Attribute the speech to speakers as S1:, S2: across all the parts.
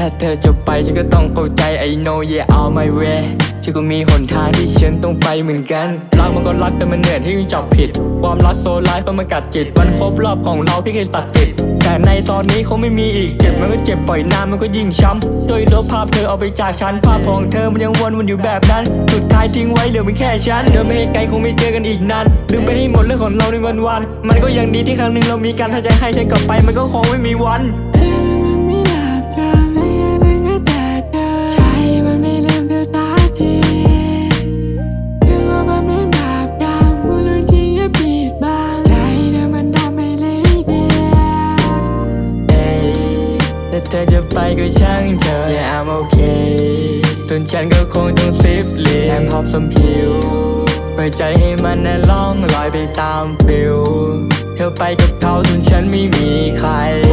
S1: ถ้าเธอจะไปฉันก็ต้องเข้าใจ I know yeah all my way ฉันก็มีหนทางที่ฉันต้องไปเหมือนกัน รักมันก็รักแต่มันเหนื่อยที่จับผิด ความรักโซร้ายก็มากัดจิต มันครบรอบของเราพี่เคยตัดติดแต่ในตอนนี้เขาไม่มีอีกเจ็บมันก็เจ็บปล่อยนานมันก็ยิ่งช้ำโดยลบภาพเธอเอาไปจากฉันภาพของเธอมันยังวนวนอยู่แบบนั้น สุดท้ายทิ้งไว้เหลือเป็นแค่ฉันเดินไม่ให้ไกลคงไม่เจอกันอีกนานลืมไปให้หมดเรื่องของเราในวันวันมันก็ยังดีที่ครั้งหนึ่งเรามีกันถ้าจะให้ฉันกลับไปมันก็คงไม่มีวัน
S2: ไม่หลับ เธอจะ
S1: ไปก็ช่างเธอ Yeah I'm okay ส่นฉันก็คงต้องซิปเลียมฮอปสมผิว ปล่อยใจให้มันน่ล่องลอยไปตามฟิวเธอไปกับเขาส่วนฉันไม่มีใคร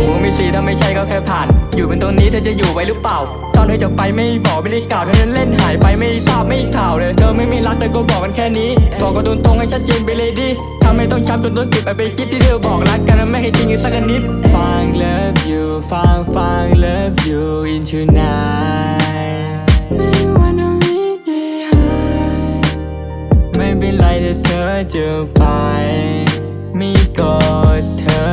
S1: ผมมีสีถ้าไม่ใช่ก็แค่ผ่าน อยู่เป็นตรงนี้เธอจะอยู่ไว้หรือเปล่า ตอนเธอจะไปไม่บอกไม่ได้กล่าวเธอนั้นเล่นหายไปไม่ทราบไม่ข่าวเลย เธอไม่ม่รักแต่ก็บอกกันแค่นี้ บอกกันตรงๆให้ชัดเจนไปเลยดิทำให้ต้องช้ำจนต้องเก็บไปไปคิดที่เธอบอกรักกันไม่ให้จริงสักนิดฟัง love you ฟังฟัง love you into night
S2: ไม่เป็
S1: นไรแต่เธอจะไป ไม่กอดเธอ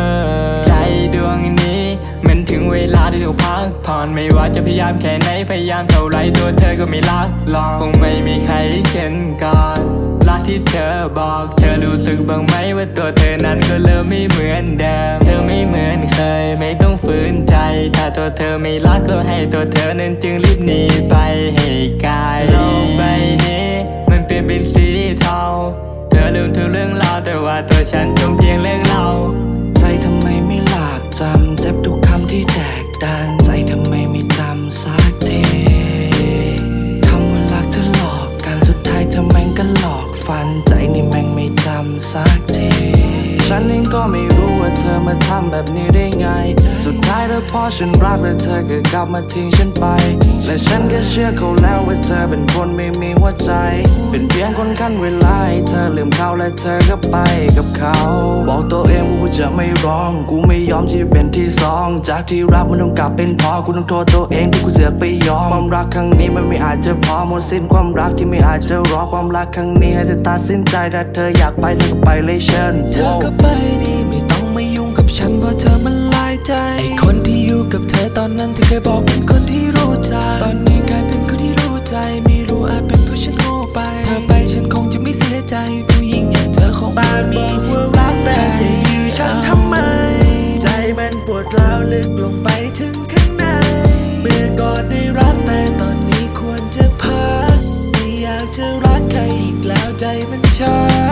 S1: ใจดวงนี้ มันถึงเวลาที่ต้องพักผ่อนไม่ว่าจะพยายามแค่ไหนพยายามเท่าไรตัวเธอก็ไม่รักหรอกคงไม่มีใครเช่นกันรักที่เธอบอกเธอรู้สึกบ้างไหมว่าตัวเธอนั้นก็เริ่มไม่เหมือนเดิม เธอไม่เหมือนเคยไม่ต้องฝืนใจ ถ้าตัวเธอไม่รักก็ให้ตัวเธอนั้นจึงรีบหนีไปให้ไกล ฉันเอง
S3: ก็ไม่รู้ว่าเธอมาทำแบบนี้ได้ไง สุดท้ายแล้วพอฉันรักแล้วเธอก็กลับมาทิ้งฉันไปและฉันก็เชื่อเขาแล้วว่าเธอเป็นคนไม่มีหัวใจ เป็นเพียงคนขั้นเวลาให้เธอลืมเขาและเธอก็ไปกับเขา บอกตัวเองว่ากูจะไม่ร้อง กูไม่ยอมที่เป็นที่สอง จากที่รักมันต้องกลับเป็นพอ กูต้องโทษตัวเองที่กูเสือกไปยอม ความรักครั้งนี้มันไม่อาจจะพอหมดสิ้นความรักที่ไม่อาจจะรอความรักครั้งนี้ให้เธอตัดสินใจถ้าเธออยากไปเธอก็ไปเลยเชิญ
S4: เธอก็ไปดีไม่ต้องมายุ่งกับฉันเพราะเธอมันลายใจไอคนที่อยู่กับเธอตอนนั้นที่เคยบอกเป็ ใจผู้หญิงอย่างเธอคงบ้ามีว่ารักแต่จะยื้อฉันทำไม ใจมันปวดร้าวลึกลงไปถึงข้างใน เมื่อก่อนได้รักแต่ตอนนี้ควรจะพัก ไม่อยากจะรักใครอีกแล้วใจมันช้า